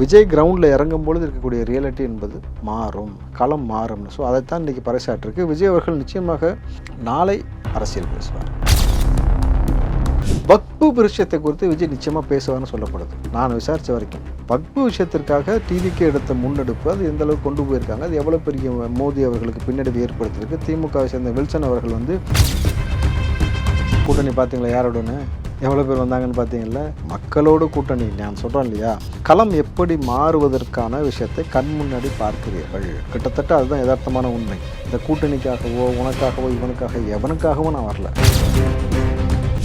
விஜய் கிரவுண்டில் இறங்கும் பொழுது இருக்கக்கூடிய ரியாலிட்டி என்பது மாறும். களம் மாறும்னு. ஸோ அதைத்தான் இன்றைக்கி பறைசாற்றிருக்கு. விஜய் அவர்கள் நிச்சயமாக நாளை அரசியல் பேசுவார். பக்பு விஷயத்தை குறித்து விஜய் நிச்சயமாக பேசுவார்னு சொல்லப்படுது. நான் விசாரித்த வரைக்கும். பக்பு விஷயத்திற்காக டிவிக்கு எடுத்த முன்னெடுப்பு அது எந்த அளவுக்கு கொண்டு போயிருக்காங்க அது எவ்வளோ பெரிய மோடி அவர்களுக்கு பின்னடைவு ஏற்படுத்தியிருக்கு. திமுகவை சேர்ந்த வில்சன் அவர்கள் வந்து கூட்டணி பார்த்தீங்களா யாரோடனே எவ்வளோ பேர் வந்தாங்கன்னு பார்த்தீங்களா மக்களோடு கூட்டணி நான் சொல்கிறேன் இல்லையா? களம் எப்படி மாறுவதற்கான விஷயத்தை கண் முன்னாடி பார்க்கிறீர்கள். கிட்டத்தட்ட அதுதான் யதார்த்தமான உண்மை. இந்த கூட்டணிக்காகவோ உனக்காகவோ இவனுக்காக எவனுக்காகவோ நான் வரல.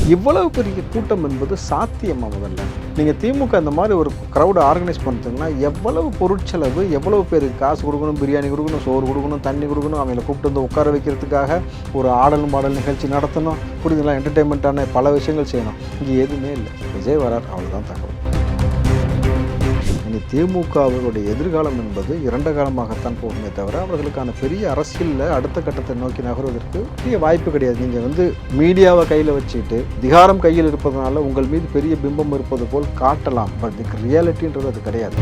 இவ்வளவு பெரிய கூட்டம் என்பது சாத்தியமா முதல்ல? நீங்கள் திமுக இந்த மாதிரி ஒரு க்ரௌடை ஆர்கனைஸ் பண்ணுறீங்கன்னா எவ்வளவு பொருட்செலவு எவ்வளவு பேருக்கு காசு கொடுக்கணும் பிரியாணி கொடுக்கணும் சோறு கொடுக்கணும் தண்ணி கொடுக்கணும் அவங்கள கூப்பிட்டு வந்து உட்கார வைக்கிறதுக்காக ஒரு ஆடல் பாடல் நிகழ்ச்சி நடத்தணும். புரியுதுங்களா? என்டர்டெயின்மெண்ட்டான பல விஷயங்கள் செய்யணும். இங்கே எதுவுமே இல்லை. விஜய் வரார் அவ்வளோதான் தகவல். இனி திமுகவுடைய எதிர்காலம் என்பது இரண்ட காலமாகத்தான் போகுமே தவிர அவர்களுக்கான பெரிய அரசியலில் அடுத்த கட்டத்தை நோக்கி நகர்வதற்கு பெரிய வாய்ப்பு கிடையாது. நீங்கள் வந்து மீடியாவை கையில் வச்சுக்கிட்டு அதிகாரம் கையில் இருப்பதனால உங்கள் மீது பெரிய பிம்பம் இருப்பது போல் காட்டலாம். பட் இதுக்கு ரியாலிட்டின்றது அது கிடையாது.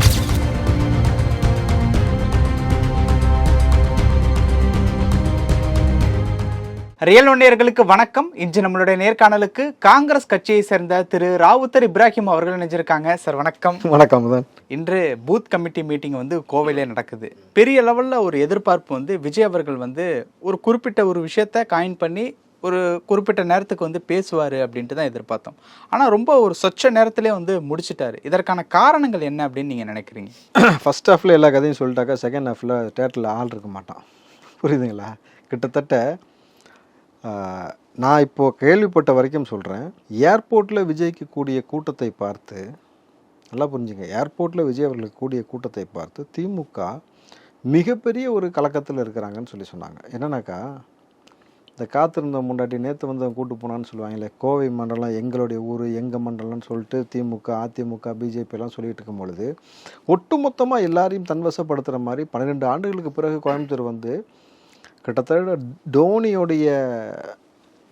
ரியல் ஒன்றியர்களுக்கு வணக்கம். இன்று நம்மளுடைய நேர்காணலுக்கு காங்கிரஸ் கட்சியை சேர்ந்த திரு ராவுத்தர் இப்ராஹிம் அவர்கள் நினைஞ்சிருக்காங்க சார் வணக்கம். வணக்கம் தான் இன்று பூத் கமிட்டி மீட்டிங் வந்து கோவையிலே நடக்குது. பெரிய லெவலில் ஒரு எதிர்பார்ப்பு வந்து விஜய் அவர்கள் வந்து ஒரு குறிப்பிட்ட ஒரு விஷயத்த காயின் பண்ணி ஒரு குறிப்பிட்ட நேரத்துக்கு வந்து பேசுவார் அப்படின்ட்டு தான் எதிர்பார்த்தோம். ஆனால் ரொம்ப ஒரு சொச்ச நேரத்திலே வந்து முடிச்சிட்டாரு. இதற்கான காரணங்கள் என்ன அப்படின்னு நீங்கள் நினைக்கிறீங்க? ஃபர்ஸ்ட் ஹாஃபில் எல்லா கதையும் சொல்லிட்டாக்கா செகண்ட் ஹாஃபில் தேட்டரில் ஆள் இருக்க மாட்டான். புரியுதுங்களா? கிட்டத்தட்ட நான் இப்போது கேள்விப்பட்ட வரைக்கும் சொல்கிறேன் ஏர்போர்ட்டில் விஜய்க்கு கூடிய கூட்டத்தை பார்த்து நல்லா புரிஞ்சுங்க. ஏர்போர்ட்டில் விஜய் அவர்களுக்கு கூடிய கூட்டத்தை பார்த்து திமுக மிகப்பெரிய ஒரு கலக்கத்தில் இருக்கிறாங்கன்னு சொல்லி சொன்னாங்க. என்னன்னாக்கா இந்த காத்திருந்த முன்னாடி நேற்று வந்து கூட்டு போனான்னு சொல்லுவாங்களே கோவை மண்டலம் எங்களுடைய ஊர் எங்கள் மண்டலம்னு சொல்லிட்டு திமுக அதிமுக பிஜேபிலாம் சொல்லிகிட்டு இருக்கும்பொழுது இருக்கும் பொழுது ஒட்டுமொத்தமாக எல்லாரையும் தன்வசப்படுத்துகிற மாதிரி பன்னிரெண்டு ஆண்டுகளுக்கு பிறகு கோயம்புத்தூர் வந்து கிட்டத்தட்ட டோனியோடைய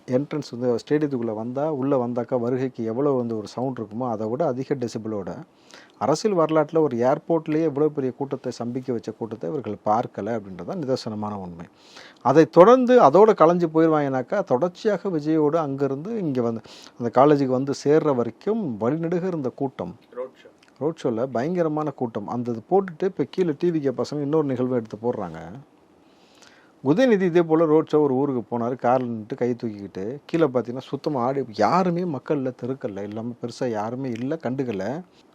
என்ட்ரன்ஸ் வந்து ஸ்டேடியத்துக்குள்ளே வந்தால் உள்ளே வந்தாக்கா வருகைக்கு எவ்வளோ வந்து ஒரு சவுண்ட் இருக்குமோ அதை விட அதிக டெசிபிளோட அரசியல் வரலாற்றில் ஒரு ஏர்போர்ட்லேயே இவ்வளோ பெரிய கூட்டத்தை சம்பிக்க வச்ச கூட்டத்தை இவர்கள் பார்க்கலை அப்படின்றது தான் நிதர்சனமான உண்மை. அதை தொடர்ந்து அதோட கலைஞ்சு போயிடுவாங்கனாக்கா தொடர்ச்சியாக விஜயோடு அங்கேருந்து இங்கே வந்து அந்த காலேஜுக்கு வந்து சேர்ற வரைக்கும் வழிநெடுக இருந்த கூட்டம். ரோட் ஷோவில் பயங்கரமான கூட்டம். அந்த இது போட்டுட்டு இப்போ கீழே டிவிக்கு பசங்க இன்னொரு நிகழ்வு எடுத்து போடுறாங்க. உதயநிதி இதே போல் ரோட் ஷோ ஒரு ஊருக்கு போனார் காரில் கை தூக்கிக்கிட்டு கீழே பார்த்தீங்கன்னா சுத்தமாக ஆடி யாருமே மக்களில் தெருக்கல்ல இல்லாமல் பெருசாக யாருமே இல்லை கண்டுக்கல.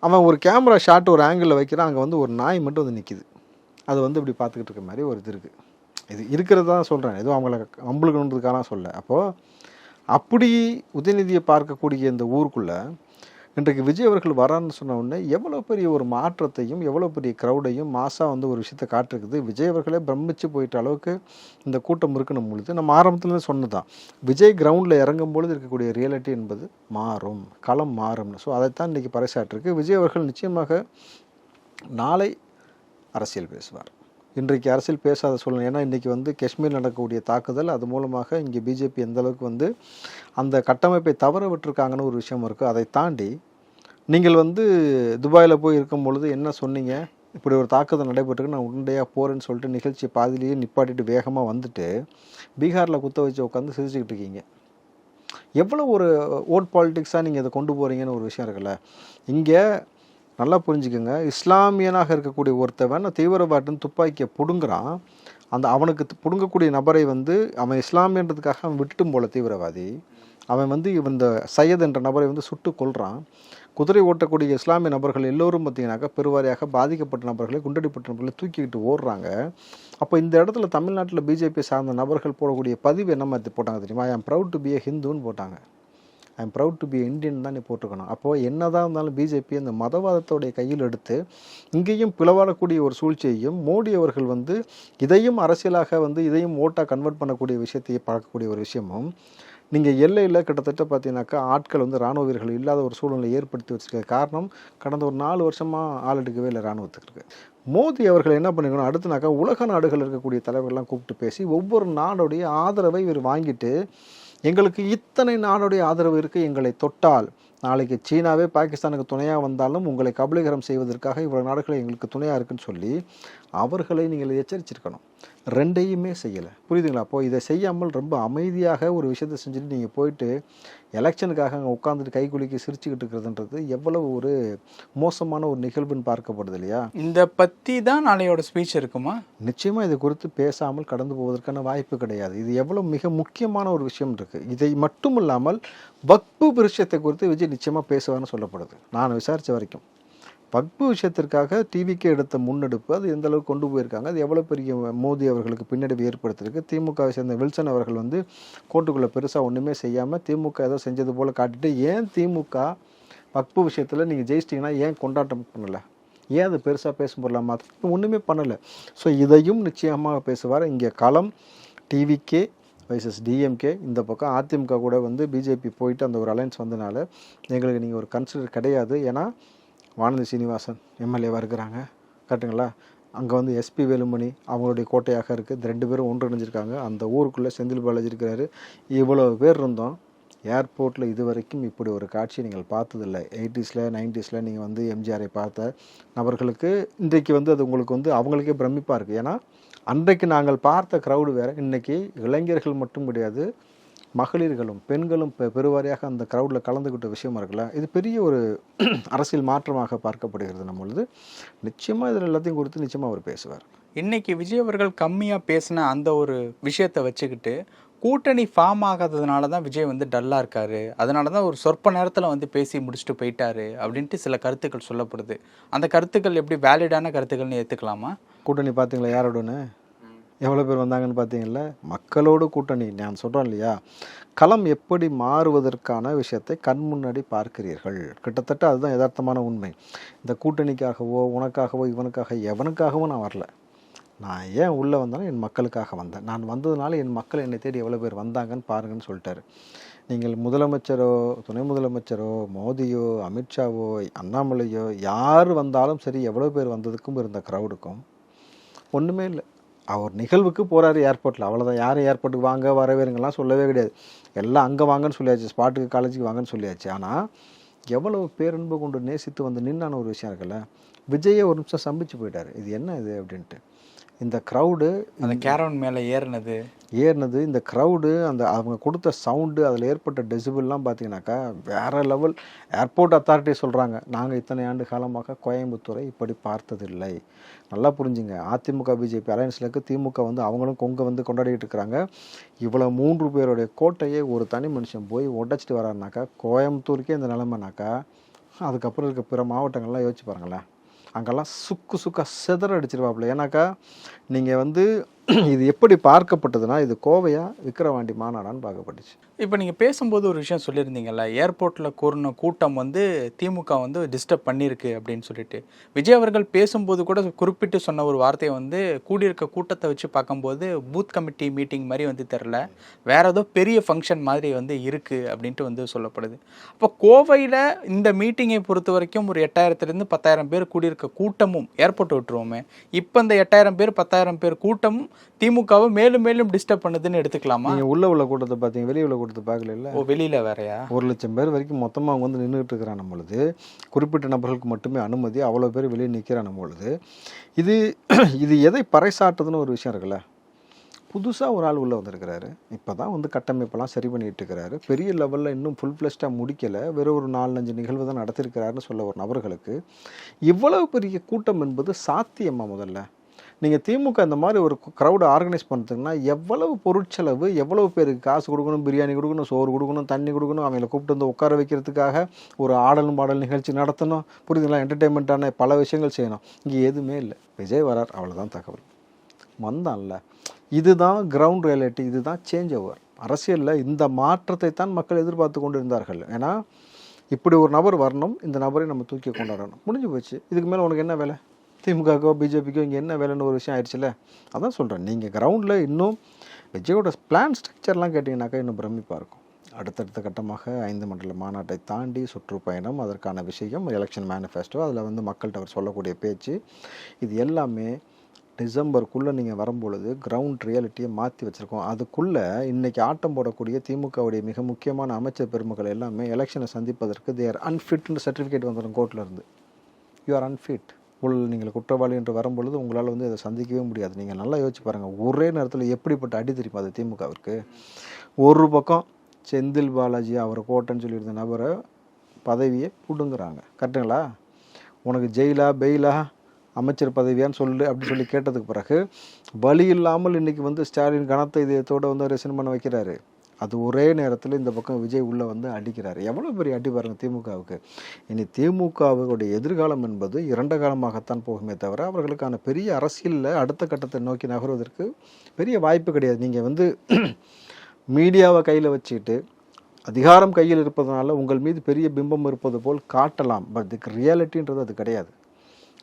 அவன் ஒரு கேமரா ஷாட் ஒரு ஆங்கிளில் வைக்கிறான் அங்கே வந்து ஒரு நாய் மட்டும் வந்து நிற்கிது அது வந்து இப்படி பார்த்துக்கிட்டு இருக்க மாதிரி ஒரு இது இருக்குது இது இருக்கிறது தான் சொல்கிறேன் எதுவும் அவங்கள அம்பளுக்கணுன்றதுக்காக சொல்ல. அப்போது அப்படி உதயநிதியை பார்க்கக்கூடிய இந்த ஊருக்குள்ளே இன்றைக்கு விஜய் அவர்கள் வரான்னு சொன்ன உடனே எவ்வளோ பெரிய ஒரு மாற்றத்தையும் எவ்வளோ பெரிய க்ரௌடையும் மாசாக வந்து ஒரு விஷயத்தை காட்டிருக்குது. விஜய் அவர்களே பிரமிச்சு போயிட்ட அளவுக்கு இந்த கூட்டம் இருக்கணும் பொழுது நம்ம ஆரம்பத்துலேருந்து சொன்னதான் விஜய் கிரவுண்டில் இறங்கும் பொழுது இருக்கக்கூடிய ரியாலிட்டி என்பது மாறும். களம் மாறும்னு. ஸோ அதைத்தான் இன்றைக்கி பறைசாட்டிருக்கு விஜய் அவர்கள் நிச்சயமாக நாளை அரசியல் பேசுவார். இன்றைக்கு அரசியல் பேசாத சூழ்நிலை. ஏன்னா இன்றைக்கி வந்து காஷ்மீர் நடக்கக்கூடிய தாக்குதல் அது மூலமாக இங்கே பிஜேபி எந்த அளவுக்கு வந்து அந்த கட்டமைப்பை தவற விட்டுருக்காங்கன்னு ஒரு விஷயம் இருக்குது அதை தாண்டி நீங்கள் வந்து துபாயில் போய் இருக்கும் பொழுது என்ன சொன்னீங்க? இப்படி ஒரு தாக்குதல் நடைபெற்றுக்கு நான் உடனடியாக போகிறேன்னு சொல்லிட்டு நிகழ்ச்சி பாதிலேயே நிப்பாட்டிட்டு வேகமாக வந்துட்டு பீகாரில் குத்த வச்சு உட்காந்து சிரிச்சுக்கிட்டு இருக்கீங்க. எவ்வளோ ஒரு ஓட் பாலிட்டிக்ஸாக நீங்கள் இதை கொண்டு போகிறீங்கன்னு ஒரு விஷயம் இருக்குல்ல. இங்கே நல்லா புரிஞ்சுக்கோங்க. இஸ்லாமியனாக இருக்கக்கூடிய ஒருத்தவன் தீவிரவாதன் துப்பாக்கியை பிடுங்குறான். அந்த அவனுக்கு து- பிடுங்கக்கூடிய நபரை வந்து அவன் இஸ்லாமியன்றதுக்காக அவன் விட்டுட்டும் போல தீவிரவாதி. அவன் வந்து இந்த சையத் என்ற நபரை வந்து சுட்டு கொள்கிறான் குதிரை ஓட்டக்கூடிய இஸ்லாமிய நபர்கள் எல்லோரும் பார்த்தீங்கன்னாக்கா பெருவாரியாக பாதிக்கப்பட்ட நபர்களை குண்டடிப்பட்ட நபர்களை தூக்கிக்கிட்டு ஓடுறாங்க. அப்போ இந்த இடத்துல தமிழ்நாட்டில் பிஜேபி சார்ந்த நபர்கள் போடக்கூடிய பதிவு என்ன மாதிரி போட்டாங்க தெரியுமா? I am proud to be ஹிந்துன்னு போட்டாங்க. I am proud to be Indian தான் நீ போட்டிருக்கணும். அப்போது என்னதான் இருந்தாலும் பிஜேபி அந்த மதவாதத்தோடைய கையில் எடுத்து இங்கேயும் பிளவாடக்கூடிய ஒரு சூழ்ச்சியையும் மோடி அவர்கள் வந்து இதையும் அரசியலாக வந்து இதையும் ஓட்டாக கன்வெர்ட் பண்ணக்கூடிய விஷயத்தையே பார்க்கக்கூடிய ஒரு விஷயமும் நீங்கள் எல்லையில் கிட்டத்தட்ட பார்த்தீங்கன்னாக்கா ஆட்கள் வந்து ராணுவ வீரர்கள் இல்லாத ஒரு சூழ்நிலை ஏற்படுத்தி வச்சுருக்க காரணம் கடந்த ஒரு நாலு வருஷமாக ஆள் எடுக்கவே இல்லை ராணுவத்துக்கு இருக்குது மோடி அவர்கள் என்ன பண்ணிக்கணும்? அடுத்துனாக்கா உலக நாடுகள் இருக்கக்கூடிய தலைவர்கள்லாம் கூப்பிட்டு பேசி ஒவ்வொரு நாடுடைய ஆதரவை இவர் வாங்கிட்டு எங்களுக்கு இத்தனை நாளுடைய ஆதரவு இருக்குது எங்களை தொட்டால். நாளைக்கு சீனாவே பாகிஸ்தானுக்கு துணையாக வந்தாலும் உங்களை கபலீகரம் செய்வதற்காக இவ்வளோ நாடுகள் எங்களுக்கு துணையாக இருக்குன்னு சொல்லி அவர்களை நீங்கள் எச்சரிச்சிருக்கணும். ரெண்டையுமே செய்யலை. புரியுதுங்களா? அப்போ இதை செய்யாமல் ரொம்ப அமைதியாக ஒரு விஷயத்தை செஞ்சுட்டு நீங்கள் போயிட்டு எலெக்ஷனுக்காக அங்கே உட்காந்துட்டு கை குலுக்கி சிரிச்சுக்கிட்டு இருக்கிறதுன்றது எவ்வளவு ஒரு மோசமான ஒரு நிகழ்வுன்னு பார்க்கப்படுது இல்லையா? இந்த பத்தி தான் நாளையோட ஸ்பீச் இருக்குமா? நிச்சயமாக இது குறித்து பேசாமல் கடந்து போவதற்கான வாய்ப்பு கிடையாது. இது எவ்வளோ மிக முக்கியமான ஒரு விஷயம் இருக்குது இதை மட்டும் இல்லாமல் வக்பு விஷயத்தை குறித்து விஜய் நிச்சயமாக பேசுவார்னு சொல்லப்படுது. நான் விசாரித்த வரைக்கும். வக்பு விஷயத்திற்காக டிவிக்கு எடுத்த முன்னெடுப்பு அது எந்த அளவுக்கு கொண்டு போயிருக்காங்க அது எவ்வளோ பெரிய மோடி அவர்களுக்கு பின்னடைவு ஏற்படுத்திருக்கு திமுகவை சேர்ந்த வில்சன் அவர்கள் வந்து கோர்ட்டுக்குள்ளே பெருசாக ஒன்றுமே செய்யாமல் திமுக ஏதோ செஞ்சது போல் காட்டிட்டு ஏன் திமுக வக்பு விஷயத்தில் நீங்கள் ஜெயிச்சிட்டிங்கன்னா ஏன் கொண்டாட்டம் பண்ணலை? ஏன் அது பெருசாக பேச முடியலாமா ஒன்றுமே பண்ணலை. ஸோ இதையும் நிச்சயமாக பேசுவார் இங்கே களம் டிவிக்கே வைசஸ் டிஎம்கே இந்த பக்கம் அதிமுக கூட வந்து பிஜேபி போயிட்டு அந்த ஒரு அலைன்ஸ் வந்தனால எங்களுக்கு நீங்கள் ஒரு கன்சிடர் கிடையாது. ஏன்னா வானதி சீனிவாசன் எம்எல்ஏவாக இருக்கிறாங்க. கரெக்டுங்களா அங்கே வந்து எஸ்பி வேலுமணி அவங்களுடைய கோட்டையாக இருக்குது இந்த ரெண்டு பேரும் ஒன்றிணைஞ்சிருக்காங்க. அந்த ஊருக்குள்ளே செந்தில் பாலாஜி இருக்கிறாரு. இவ்வளோ பேர் இருந்தோம். ஏர்போர்ட்டில் இது வரைக்கும் இப்படி ஒரு காட்சியை நீங்கள் பார்த்ததில்லை. எயிட்டிஸில் நைன்டிஸில் நீங்கள் வந்து எம்ஜிஆரை பார்த்த நபர்களுக்கு இன்றைக்கு வந்து அது உங்களுக்கு வந்து அவங்களுக்கே பிரமிப்பாக இருக்குது ஏன்னா அன்றைக்கு நாங்கள் பார்த்த க்ரௌடு வேறு இன்றைக்கி இளைஞர்கள் மட்டும் கிடையாது மகளிர்களும் பெண்களும் பெ பெருவாரியாக அந்த க்ரௌடில் கலந்துக்கிட்ட விஷயமா இருக்குல்ல இது பெரிய ஒரு அரசியல் மாற்றமாக பார்க்கப்படுகிறது நம்மளது நிச்சயமாக இதில் எல்லாத்தையும் குறித்து நிச்சயமாக அவர் பேசுவார். இன்னைக்கு விஜய் அவர்கள் கம்மியாக பேசின அந்த ஒரு விஷயத்தை வச்சுக்கிட்டு கூட்டணி ஃபார்ம் ஆகாததுனால தான் விஜய் வந்து டல்லாக இருக்காரு. அதனால தான் ஒரு சொற்ப நேரத்தில் வந்து பேசி முடிச்சுட்டு போயிட்டாரு அப்படின்ட்டு சில கருத்துக்கள் சொல்லப்படுது. அந்த கருத்துக்கள் எப்படி வேலிடான கருத்துக்கள்னு ஏற்றுக்கலாமா கூட்டணி பார்த்தீங்களா? யாரோடன்னு? எவ்வளோ பேர் வந்தாங்கன்னு பார்த்தீங்கல்ல? மக்களோடு கூட்டணி. நான் சொல்கிறேன் இல்லையா? களம் எப்படி மாறுவதற்கான விஷயத்தை கண் முன்னாடி பார்க்கிறீர்கள். கிட்டத்தட்ட அதுதான் யதார்த்தமான உண்மை. இந்த கூட்டணிக்காகவோ உனக்காகவோ இவனுக்காக எவனுக்காகவும் நான் வரல. நான் ஏன் உள்ளே வந்தேன்னா என் மக்களுக்காக வந்தேன். நான் வந்ததுனால என் மக்கள் என்னை தேடி எவ்வளோ பேர் வந்தாங்கன்னு பாருங்கன்னு சொல்லிட்டாரு. நீங்கள் முதலமைச்சரோ துணை முதலமைச்சரோ மோடியோ அமித்ஷாவோ அண்ணாமலையோ யார் வந்தாலும் சரி எவ்வளோ பேர் வந்ததுக்கும் இருந்த க்ரௌடுக்கும் ஒன்றுமே இல்லை. அவர் நிகழ்வுக்கு போகிறாரு ஏர்போர்ட்டில் அவ்வளோதான் யாரும் ஏர்போர்ட்டுக்கு வாங்க வரவேறுங்கலாம் சொல்லவே கிடையாது. எல்லாம் அங்கே வாங்கன்னு சொல்லியாச்சு. ஸ்பாட்டுக்கு காலேஜுக்கு வாங்கன்னு சொல்லியாச்சு. ஆனால் எவ்வளவு பேரன்பு கொண்டு நேசித்து வந்து நின்னான ஒரு விஷயம் இருக்குல்ல? விஜயை ஒரு நிமிஷம் சம்பிச்சு போயிட்டார். இது என்ன இது அப்படின்ட்டு. இந்த க்ரௌடு அந்த கேரவன் மேலே ஏறினது. ஏறினது இந்த க்ரௌடு அந்த அவங்க கொடுத்த சவுண்டு அதில் ஏற்பட்ட டெசிபிள்லாம் பார்த்தீங்கன்னாக்கா வேறு லெவல் ஏர்போர்ட் அத்தாரிட்டி சொல்கிறாங்க நாங்கள் இத்தனை ஆண்டு காலமாக கோயம்புத்தூரை இப்படி பார்த்ததில்லை. நல்லா புரிஞ்சுங்க. அதிமுக பிஜேபி அலையன்ஸில் இருக்க திமுக வந்து அவங்களும் கொங்க வந்து கொண்டாடிட்டு இருக்கிறாங்க. இவ்வளோ மூன்று பேருடைய கோட்டையை ஒரு தனி மனுஷன் போய் உடைச்சிட்டு வராருனாக்கா கோயம்புத்தூருக்கே இந்த நிலைமைனாக்கா அதுக்கப்புறம் இருக்க பிற மாவட்டங்கள்லாம் யோசிச்சு பாருங்களேன். அங்கெல்லாம் சுக்கு சுக்கா செதற அடிச்சிருவாப்புல. ஏன்னாக்கா நீங்கள் வந்து இது எப்படி பார்க்கப்பட்டதுன்னா இது கோவையா விக்கிரவாண்டி மாநாடான்னு பார்க்கப்பட்டுச்சு. இப்போ நீங்கள் பேசும்போது ஒரு விஷயம் சொல்லியிருந்தீங்கல்ல ஏர்போர்ட்டில் கூறின கூட்டம் வந்து திமுக வந்து டிஸ்டர்ப் பண்ணியிருக்கு அப்படின்னு சொல்லிட்டு. விஜய் அவர்கள் பேசும்போது கூட குறிப்பிட்டு சொன்ன ஒரு வார்த்தையை வந்து கூடியிருக்க கூட்டத்தை வச்சு பார்க்கும்போது பூத் கமிட்டி மீட்டிங் மாதிரி வந்து தெரில வேற ஏதோ பெரிய ஃபங்க்ஷன் மாதிரி வந்து இருக்குது அப்படின்ட்டு வந்து சொல்லப்படுது. அப்போ கோவையில் இந்த மீட்டிங்கை பொறுத்த வரைக்கும் ஒரு எட்டாயிரத்துலேருந்து பத்தாயிரம் பேர் கூடியிருக்க கூட்டமும் ஏர்போர்ட் விட்டுருவோமே. இப்போ இந்த எட்டாயிரம் பேர் பத்தாயிரம் பேர் கூட்டமும் திமுகவை மேலும் மேலும் டிஸ்டர்ப் பண்ணுதுன்னு எடுத்துக்கலாமா? நீங்கள் உள்ள உள்ள கூட்டத்தை பார்த்தீங்க வெளியே உள்ள கூட்டத்தை பார்க்கல ஓ வெளியில வேறயா? ஒரு லட்சம் பேர் வரைக்கும் மொத்தமாக அவங்க வந்து நின்றுட்டு இருக்கிறான் பொழுது. குறிப்பிட்ட நபர்களுக்கு மட்டுமே அனுமதி அவ்வளோ பேர் வெளியே நிற்கிறான் பொழுது. இது இது எதை பறைசாட்டுதுன்னு ஒரு விஷயம் இருக்குல்ல? புதுசாக ஒரு ஆள் உள்ளே வந்திருக்கிறாரு. இப்போ தான் வந்து கட்டமைப்பெல்லாம் சரி பண்ணிட்டு இருக்கிறாரு. பெரிய லெவலில் இன்னும் ஃபுல் ஃப்ளெஷ்டாக முடிக்கலை. வெறும் ஒரு நாலஞ்சு நிகழ்வு தான் நடத்திருக்கிறாருன்னு சொல்ல ஒரு நபர்களுக்கு. இவ்வளவு பெரிய கூட்டம் என்பது சாத்தியமா முதல்ல? நீங்கள் திமுக இந்த மாதிரி ஒரு க்ரௌடை ஆர்கனைஸ் பண்ணுறதுக்குன்னா எவ்வளவு பொருட்செலவு எவ்வளவு பேருக்கு காசு கொடுக்கணும் பிரியாணி கொடுக்கணும் சோறு கொடுக்கணும் தண்ணி கொடுக்கணும் அவங்கள கூப்பிட்டு வந்து உட்கார வைக்கிறதுக்காக ஒரு ஆடலும் பாடல் நிகழ்ச்சி நடத்தணும். புரியுதுங்களா? என்டர்டெயின்மெண்ட்டான பல விஷயங்கள் செய்யணும். இங்கே எதுவுமே இல்லை. விஜய் வரார் அவ்வளோதான் தகவல். வந்தான்ல. இதுதான் கிரவுண்ட் ரியாலிட்டி இதுதான் சேஞ்ச் ஓவர் அரசியலில் இந்த மாற்றத்தை தான் மக்கள் எதிர்பார்த்து கொண்டு இருந்தார்கள் ஏன்னா இப்படி ஒரு நபர் வரணும் இந்த நபரை நம்ம தூக்கி கொண்டாடணும். முடிஞ்சு போச்சு. இதுக்கு மேலே உனக்கு என்ன வேலை? திமுகக்கோ பிஜேபிக்கோ இங்கே என்ன வேலைன்னு ஒரு விஷயம் ஆயிடுச்சுல்ல அதான் சொல்கிறேன் நீங்கள் கிரவுண்டில் இன்னும் விஜயோட பிளான் ஸ்ட்ரக்சர்லாம் கேட்டிங்கனாக்கா இன்னும் பிரமிப்பாக இருக்கும். அடுத்தடுத்த கட்டமாக ஐந்து மண்டல மாநாட்டை தாண்டி சுற்றுப்பயணம் அதற்கான விஷயம் எலெக்ஷன் மேனிஃபெஸ்டோ அதில் வந்து மக்கள்கிட்ட அவர் சொல்லக்கூடிய பேச்சு இது எல்லாமே டிசம்பருக்குள்ளே நீங்கள் வரும்பொழுது கிரவுண்ட் ரியாலிட்டியை மாற்றி வச்சுருக்கோம். அதுக்குள்ளே இன்றைக்கி ஆட்டம் போடக்கூடிய திமுகவுடைய மிக முக்கியமான அமைச்சர் பெருமக்கள் எல்லாமே எலெக்ஷனை சந்திப்பதற்கு தேர் அன்ஃபிட்னு சர்டிஃபிகேட் வந்துடும் கோர்ட்டில் இருந்து. யூ ஆர் அன்ஃபிட் உள் நீங்கள் குற்றவாளி என்று வரும்பொழுது உங்களால் வந்து அதை சந்திக்கவே முடியாது. நீங்கள் நல்லா யோசிச்சு பாருங்கள் ஒரே நேரத்தில் எப்படிப்பட்ட அடி தெரியுமா அது திமுகவிற்கு? ஒரு பக்கம் செந்தில் பாலாஜி அவர் கோட்டைன்னு சொல்லியிருந்த நபரை பதவியை பிடுங்குறாங்க. கரெக்டுங்களா உனக்கு ஜெயிலா பெயிலா அமைச்சர் பதவியான்னு சொல்லு அப்படின்னு சொல்லி கேட்டதுக்கு பிறகு வழி இல்லாமல் இன்னைக்கு வந்து ஸ்டாலின் கனத்த இதயத்தோடு வந்து ரெசன் பண்ண வைக்கிறாரு. அது ஒரே நேரத்தில் இந்த பக்கம் விஜய் உள்ளே வந்து அடிக்கிறார். எவ்வளோ பெரிய அடி பாருங்கள் திமுகவுக்கு. இனி திமுகவுடைய எதிர்காலம் என்பது இரண்ட காலமாகத்தான் போகுமே தவிர அவர்களுக்கான பெரிய அரசியலில் அடுத்த கட்டத்தை நோக்கி நகர்வதற்கு பெரிய வாய்ப்பு கிடையாது. நீங்கள் வந்து மீடியாவை கையில் வச்சுக்கிட்டு அதிகாரம் கையில் இருப்பதனால உங்கள் மீது பெரிய பிம்பம் இருப்பது போல் காட்டலாம். பட் இதுக்கு ரியாலிட்டின்றது அது கிடையாது.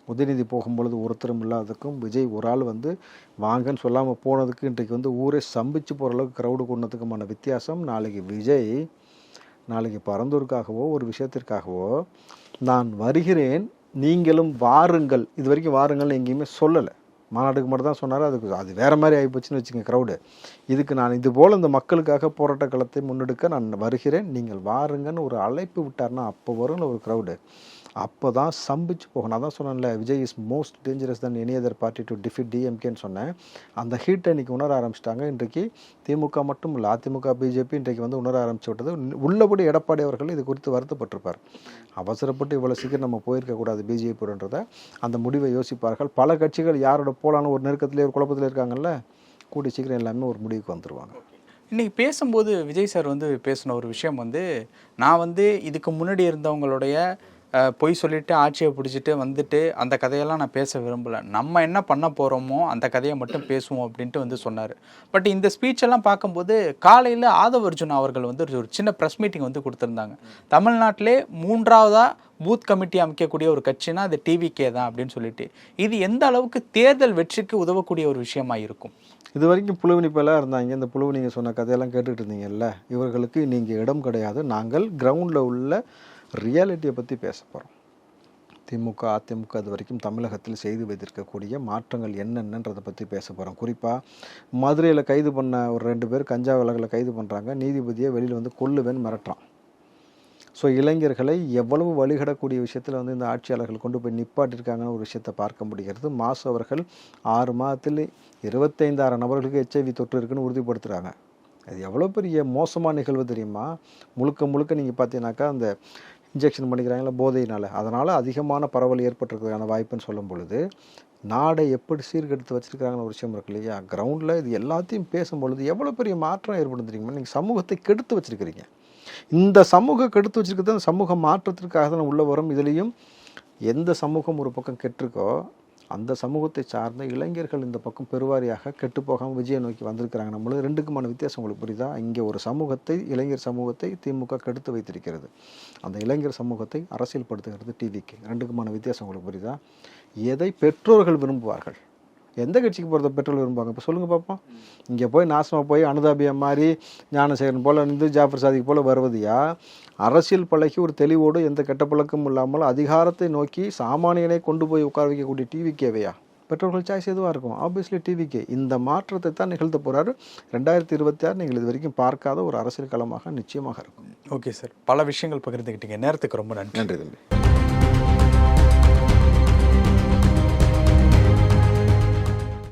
உதயநிதி போகும்பொழுது ஒருத்தரும் இல்லாததுக்கும் விஜய் ஒரு ஆள் வந்து வாங்கன்னு சொல்லாமல் போனதுக்கு இன்றைக்கு வந்து ஊரே சம்பிச்சு போகிற அளவுக்கு க்ரௌடு கொண்டதுக்குமான வித்தியாசம் நாளைக்கு விஜய் நாளைக்கு பரந்தூருக்காகவோ ஒரு விஷயத்திற்காகவோ நான் வருகிறேன் நீங்களும் வாருங்கள். இது வரைக்கும் வாருங்கள்னு எங்கேயுமே சொல்லலை. மாநாட்டுக்கு மட்டும் தான் சொன்னார். அதுக்கு அது வேறு மாதிரி ஆகிப்போச்சுன்னு வச்சுங்க க்ரௌடு இதுக்கு நான் இது போல் இந்த மக்களுக்காக போராட்ட களத்தை முன்னெடுக்க நான் வருகிறேன் நீங்கள் வாருங்கன்னு ஒரு அழைப்பு விட்டார்னா அப்போ வரும்ல ஒரு க்ரௌடு அப்போ தான் சம்பிச்சு போகணும். அதான் சொன்னேன்ல Vijay is most dangerous than any other party to defeat டிஎம்கேன்னு சொன்னேன். அந்த ஹீட்டை இன்னைக்கு உணர ஆரம்பிச்சிட்டாங்க. இன்றைக்கு திமுக மட்டும் இல்லை அதிமுக பிஜேபி இன்றைக்கு வந்து உணர ஆரம்பிச்சு விட்டது. உள்ளபடி எடப்பாடி அவர்கள் இது குறித்து வருத்தப்பட்டிருப்பார். அவசரப்பட்டு இவ்வளோ சீக்கிரம் நம்ம போயிருக்கக்கூடாது பிஜேபின்றத அந்த முடிவை யோசிப்பார்கள். பல கட்சிகள் யாரோட போலான்னு ஒரு நெருக்கத்திலே ஒரு குழப்பத்தில் இருக்காங்கல்ல கூடி சீக்கிரம் எல்லாமே ஒரு முடிவுக்கு வந்துடுவாங்க இன்றைக்கி பேசும்போது விஜய் சார் வந்து பேசின ஒரு விஷயம் வந்து நான் வந்து இதுக்கு முன்னாடி இருந்தவங்களுடைய பொய் சொல்லிட்டு ஆட்சியை பிடிச்சிட்டு வந்துட்டு அந்த கதையெல்லாம் நான் பேச விரும்பலை. நம்ம என்ன பண்ண போகிறோமோ அந்த கதையை மட்டும் பேசுவோம் அப்படின்ட்டு வந்து சொன்னார். பட் இந்த ஸ்பீச் எல்லாம் பார்க்கும்போது காலையில் ஆதவ அர்ஜுன் அவர்கள் வந்து ஒரு சின்ன ப்ரெஸ் மீட்டிங் வந்து கொடுத்துருந்தாங்க. தமிழ்நாட்டிலே மூன்றாவதாக பூத் கமிட்டி அமைக்கக்கூடிய ஒரு கட்சினா அது டிவிகே தான் அப்படின்னு சொல்லிட்டு. இது எந்த அளவுக்கு தேர்தல் வெற்றிக்கு உதவக்கூடிய ஒரு விஷயமா இருக்கும்? இது வரைக்கும் புழுவினிப்பெல்லாம் இருந்தாங்க. இந்த புழுவு நீங்கள் சொன்ன கதையெல்லாம் கேட்டுட்டு இருந்தீங்கல்ல? இவர்களுக்கு நீங்கள் இடம் கிடையாது. நாங்கள் கிரவுண்டில் உள்ள ரியாலிட்டியை பற்றி பேச போகிறோம் திமுக அதிமுக அது வரைக்கும் தமிழகத்தில் செய்து வைத்திருக்கக்கூடிய மாற்றங்கள் என்னென்னன்றதை பற்றி பேச போகிறோம் குறிப்பாக மதுரையில் கைது பண்ண ஒரு ரெண்டு பேர் கஞ்சா விலகில் கைது பண்ணுறாங்க நீதிபதியை வெளியில் வந்து கொல்லுவேன் மிரட்டுறான். ஸோ இளைஞர்களை எவ்வளவு வழிகடக்கூடிய விஷயத்தில் வந்து இந்த ஆட்சியாளர்கள் கொண்டு போய் நிப்பாட்டிருக்காங்கன்னு ஒரு விஷயத்தை பார்க்க முடிகிறது. மாசு அவர்கள் ஆறு மாதத்தில் இருபத்தைந்தாயிரம் நபர்களுக்கு ஹெச்ஐவி தொற்று இருக்குன்னு உறுதிப்படுத்துகிறாங்க அது எவ்வளோ பெரிய மோசமாக நிகழ்வு தெரியுமா? முழுக்க முழுக்க நீங்கள் பார்த்தீங்கன்னாக்கா அந்த இன்ஜெக்ஷன் பண்ணிக்கிறாங்களா போதையினால். அதனால் அதிகமான பரவல் ஏற்பட்டிருக்கிறதுக்கான வாய்ப்புன்னு சொல்லும் பொழுது நாடை எப்படி சீர்கெடுத்து வச்சிருக்கிறாங்கன்னு ஒரு விஷயம் இருக்கு இல்லையா? கிரவுண்டில் இது எல்லாத்தையும் பேசும்பொழுது எவ்வளோ பெரிய மாற்றம் ஏற்படும் தெரியுமா? நீங்கள் சமூகத்தை கெடுத்து வச்சிருக்கிறீங்க. இந்த சமூக கெடுத்து வச்சுருக்கிறது அந்த சமூக மாற்றத்திற்காக தான் உள்ள வரும். இதுலேயும் எந்த சமூகம் ஒரு பக்கம் கெட்டிருக்கோ அந்த சமூகத்தை சார்ந்த இளைஞர்கள் இந்த பக்கம் பெருவாரியாக கெட்டுப்போகாமல் விஜயை நோக்கி வந்திருக்கிறாங்க. நம்மளும் ரெண்டுக்குமான வித்தியாசம் உங்களுக்கு புரியுதா? இங்கே ஒரு சமூகத்தை இளைஞர் சமூகத்தை திமுக கெடுத்து வைத்திருக்கிறது. அந்த இளைஞர் சமூகத்தை அரசியல் படுத்துகிறது டிவிக்கு ரெண்டுக்குமான வித்தியாசம் உங்களுக்கு புரியுதா? எதை பெற்றோர்கள் விரும்புவார்கள்? எந்த கட்சிக்கு போகிறத பெற்றோர்கள் விரும்புவாங்க? இப்போ சொல்லுங்கள் பார்ப்போம் இங்கே போய் நாசமாக போய் அனுதாபியம் மாதிரி ஞானசேகரன் போல் இருந்து ஜாஃபர் சாதிக் போல் வருவதையா? அரசியல் பழகி ஒரு தெளிவோடு எந்த கெட்ட பழக்கமும் இல்லாமல் அதிகாரத்தை நோக்கி சாமானியனை கொண்டு போய் உட்கார வைக்கக்கூடிய டிவிக்கேவையா பெற்றோர்கள் சாய்ஸ் எதுவாக இருக்கும்? ஆப்வியஸ்லி டிவிக்கே இந்த மாற்றத்தை தான் நிகழ்த்த போகிறாரு ரெண்டாயிரத்தி இருபத்தி ஆறு நீங்கள் இது வரைக்கும் பார்க்காத ஒரு அரசியல் களமாக நிச்சயமாக இருக்கும். ஓகே சார் பல விஷயங்கள் பகிர்ந்துக்கிட்டீங்க நேரத்துக்கு ரொம்ப நன்றி. நன்றி தம்பி.